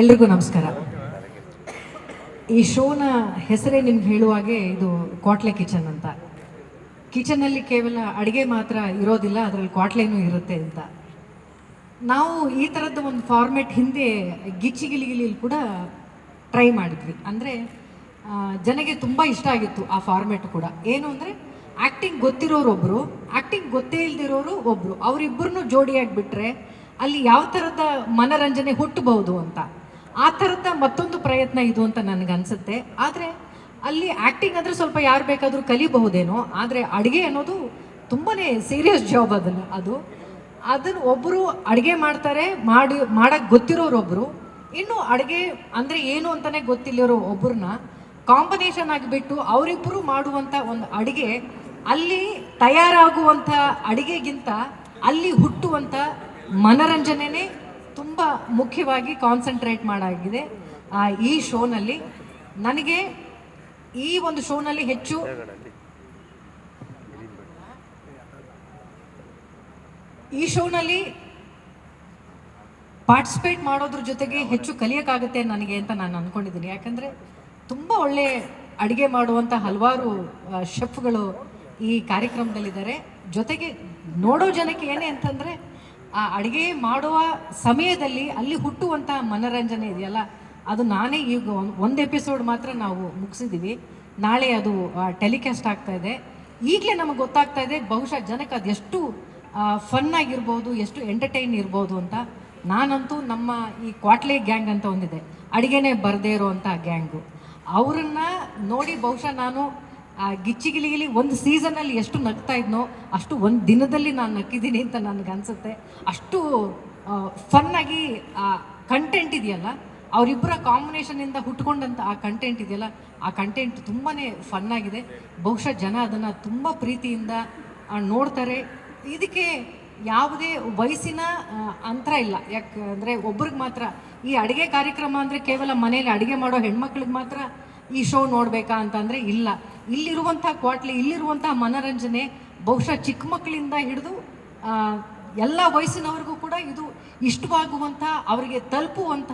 ಎಲ್ರಿಗೂ ನಮಸ್ಕಾರ. ಈ ಶೋನ ಹೆಸರೇ ನಿಮ್ಗೆ ಹೇಳುವಾಗೆ ಇದು ಕ್ವಾಟ್ಲೆ ಕಿಚನ್ ಅಂತ. ಕಿಚನಲ್ಲಿ ಕೇವಲ ಅಡುಗೆ ಮಾತ್ರ ಇರೋದಿಲ್ಲ, ಅದರಲ್ಲಿ ಕ್ವಾಟ್ಲೆನೂ ಇರುತ್ತೆ ಅಂತ. ನಾವು ಈ ಥರದ್ದು ಒಂದು ಫಾರ್ಮೆಟ್ ಹಿಂದೆ ಗಿಚ್ಚಿಗಿಲಿಗಿಲಿ ಕೂಡ ಟ್ರೈ ಮಾಡಿದ್ವಿ. ಅಂದರೆ ಜನಗೆ ತುಂಬ ಇಷ್ಟ ಆಗಿತ್ತು ಆ ಫಾರ್ಮೆಟ್ ಕೂಡ. ಏನು ಅಂದರೆ ಆ್ಯಕ್ಟಿಂಗ್ ಗೊತ್ತಿರೋರು ಒಬ್ಬರು ಆ್ಯಕ್ಟಿಂಗ್ ಗೊತ್ತೇ ಇಲ್ದಿರೋರು ಒಬ್ಬರು ಅವರಿಬ್ಬರನ್ನು ಜೋಡಿಯಾಗಿ ಬಿಟ್ಟರೆ ಅಲ್ಲಿ ಯಾವ ಥರದ ಮನರಂಜನೆ ಹುಟ್ಟಬಹುದು ಅಂತ. ಆ ಥರದ ಮತ್ತೊಂದು ಪ್ರಯತ್ನ ಇದು ಅಂತ ನನಗನ್ಸುತ್ತೆ. ಆದರೆ ಅಲ್ಲಿ ಆ್ಯಕ್ಟಿಂಗ್ ಅಂದರೆ ಸ್ವಲ್ಪ ಯಾರು ಬೇಕಾದರೂ ಕಲಿಬಹುದೇನೋ, ಆದರೆ ಅಡುಗೆ ಅನ್ನೋದು ತುಂಬಾ ಸೀರಿಯಸ್ ಜಾಬ್ ಅದನ್ನು ಅದು. ಅದನ್ನು ಒಬ್ಬರು ಅಡುಗೆ ಮಾಡ್ತಾರೆ, ಮಾಡಿ ಮಾಡೋಕ್ಕೆ ಗೊತ್ತಿರೋರೊಬ್ಬರು ಇನ್ನು ಅಡುಗೆ ಅಂದರೆ ಏನು ಅಂತಲೇ ಗೊತ್ತಿಲ್ಲರೋ ಒಬ್ಬರನ್ನ ಕಾಂಬಿನೇಷನ್ ಆಗಿಬಿಟ್ಟು ಅವರಿಬ್ಬರು ಮಾಡುವಂಥ ಒಂದು ಅಡುಗೆ ಅಲ್ಲಿ ತಯಾರಾಗುವಂಥ ಅಡುಗೆಗಿಂತ ಅಲ್ಲಿ ಹುಟ್ಟುವಂಥ ಮನರಂಜನೆನೇ ತುಂಬ ಮುಖ್ಯವಾಗಿ ಕಾನ್ಸಂಟ್ರೇಟ್ ಮಾಡಾಗಿದೆ ಆ, ಈ ಶೋನಲ್ಲಿ. ನನಗೆ ಈ ಒಂದು ಶೋನಲ್ಲಿ ಹೆಚ್ಚು ಈ ಶೋನಲ್ಲಿ ಪಾರ್ಟಿಸಿಪೇಟ್ ಮಾಡೋದ್ರ ಜೊತೆಗೆ ಹೆಚ್ಚು ಕಲಿಯೋಕ್ಕಾಗುತ್ತೆ ನನಗೆ ಅಂತ ನಾನು ಅಂದ್ಕೊಂಡಿದ್ದೀನಿ ಯಾಕಂದರೆ ತುಂಬ ಒಳ್ಳೆ ಅಡುಗೆ ಮಾಡುವಂಥ ಹಲವಾರು ಶೆಫ್ಗಳು ಈ ಕಾರ್ಯಕ್ರಮದಲ್ಲಿದ್ದಾರೆ. ಜೊತೆಗೆ ನೋಡೋ ಜನಕ್ಕೆ ಏನೇ ಅಂತಂದರೆ ಆ ಅಡುಗೆ ಮಾಡುವ ಸಮಯದಲ್ಲಿ ಅಲ್ಲಿ ಹುಟ್ಟುವಂಥ ಮನೋರಂಜನೆ ಇದೆಯಲ್ಲ, ಅದು ನಾನೇ ಈಗ ಒಂದು ಎಪಿಸೋಡ್ ಮಾತ್ರ ನಾವು ಮುಗಿಸಿದ್ದೀವಿ. ನಾಳೆ ಅದು ಟೆಲಿಕಾಸ್ಟ್ ಆಗ್ತಾ ಇದೆ. ಈಗಲೇ ನಮಗೆ ಗೊತ್ತಾಗ್ತಾ ಇದೆ, ಬಹುಶಃ ಜನಕ್ಕೆ ಎಷ್ಟು ಫನ್ ಆಗಿರ್ಬೋದು, ಎಷ್ಟು ಎಂಟರ್ಟೈನ್ ಇರ್ಬೋದು ಅಂತ. ನಾನಂತೂ ನಮ್ಮ ಈ ಕ್ವಾಟ್ಲೆ ಗ್ಯಾಂಗ್ ಅಂತ ಒಂದಿದೆ. ಅಡುಗೆನೇ ಬರದೇ ಇರೋವಂಥ ಗ್ಯಾಂಗು ಅವರನ್ನು ನೋಡಿ ಬಹುಶಃ ನಾನು ಆ ಗಿಚ್ಚಿಗಿಲಿಗಿಲಿ ಒಂದು ಸೀಸನಲ್ಲಿ ಎಷ್ಟು ನಗ್ತಾ ಇದ್ನೋ ಅಷ್ಟು ಒಂದು ದಿನದಲ್ಲಿ ನಾನು ನಕ್ಕಿದ್ದೀನಿ ಅಂತ ನನಗನ್ಸುತ್ತೆ. ಅಷ್ಟು ಫನ್ನಾಗಿ ಆ ಕಂಟೆಂಟ್ ಇದೆಯಲ್ಲ ಅವರಿಬ್ಬರ ಕಾಂಬಿನೇಷನಿಂದ ಹುಟ್ಕೊಂಡಂಥ ಆ ಕಂಟೆಂಟ್ ಇದೆಯಲ್ಲ, ಆ ಕಂಟೆಂಟ್ ತುಂಬಾ ಫನ್ನಾಗಿದೆ ಬಹುಶಃ ಜನ ಅದನ್ನು ತುಂಬ ಪ್ರೀತಿಯಿಂದ ನೋಡ್ತಾರೆ. ಇದಕ್ಕೆ ಯಾವುದೇ ವಯಸ್ಸಿನ ಅಂತರ ಇಲ್ಲ. ಯಾಕಂದರೆ ಒಬ್ರಿಗೆ ಮಾತ್ರ ಈ ಅಡುಗೆ ಕಾರ್ಯಕ್ರಮ ಅಂದರೆ ಕೇವಲ ಮನೆಯಲ್ಲಿ ಅಡುಗೆ ಮಾಡೋ ಹೆಣ್ಮಕ್ಳಿಗೆ ಮಾತ್ರ ಈ ಶೋ ನೋಡಬೇಕಾ ಅಂತಂದರೆ ಇಲ್ಲ. ಇಲ್ಲಿರುವಂಥ ಕ್ವಾಟ್ಲಿ, ಇಲ್ಲಿರುವಂಥ ಮನರಂಜನೆ ಬಹುಶಃ ಚಿಕ್ಕ ಮಕ್ಕಳಿಂದ ಹಿಡಿದು ಎಲ್ಲ ವಯಸ್ಸಿನವ್ರಿಗೂ ಕೂಡ ಇದು ಇಷ್ಟವಾಗುವಂಥ, ಅವರಿಗೆ ತಲುಪುವಂಥ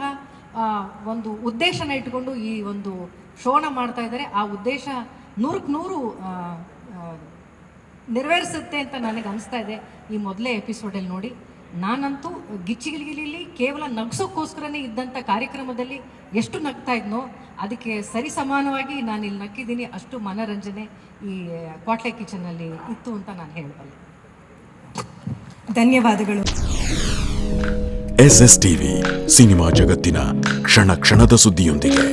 ಒಂದು ಉದ್ದೇಶನ ಇಟ್ಕೊಂಡು ಈ ಒಂದು ಶೋನ ಮಾಡ್ತಾ ಇದ್ದಾರೆ. ಆ ಉದ್ದೇಶ ನೂರಕ್ಕೆ ನೂರು ನೆರವೇರಿಸುತ್ತೆ ಅಂತ ನನಗೆ ಅನಿಸ್ತಾ ಇದೆ. ಈ ಮೊದಲೇ ಎಪಿಸೋಡಲ್ಲಿ ನೋಡಿ. ನಾನಂತೂ ಗಿಚ್ಚಿಗಿಲಿಗಿಲಿ ಕೇವಲ ನಗ್ಸೋಕ್ಕೋಸ್ಕರನೇ ಇದ್ದಂಥ ಕಾರ್ಯಕ್ರಮದಲ್ಲಿ ಎಷ್ಟು ನಗ್ತಾ ಇದ್ನೋ ಅದಕ್ಕೆ ಸರಿ ಸಮಾನವಾಗಿ ನಾನು ಇಲ್ಲಿ ನಕ್ಕಿದ್ದೀನಿ ಅಷ್ಟು ಮನರಂಜನೆ ಈ ಕ್ವಾಟ್ಲೆ ಕಿಚನಲ್ಲಿ ಇತ್ತು ಅಂತ ನಾನು ಹೇಳಬಲ್ಲೆ. ಧನ್ಯವಾದಗಳು. ಎಸ್ ಎಸ್ ಟಿವಿ ಸಿನಿಮಾ ಜಗತ್ತಿನ ಕ್ಷಣ ಕ್ಷಣದ ಸುದ್ದಿಯೊಂದಿಗೆ.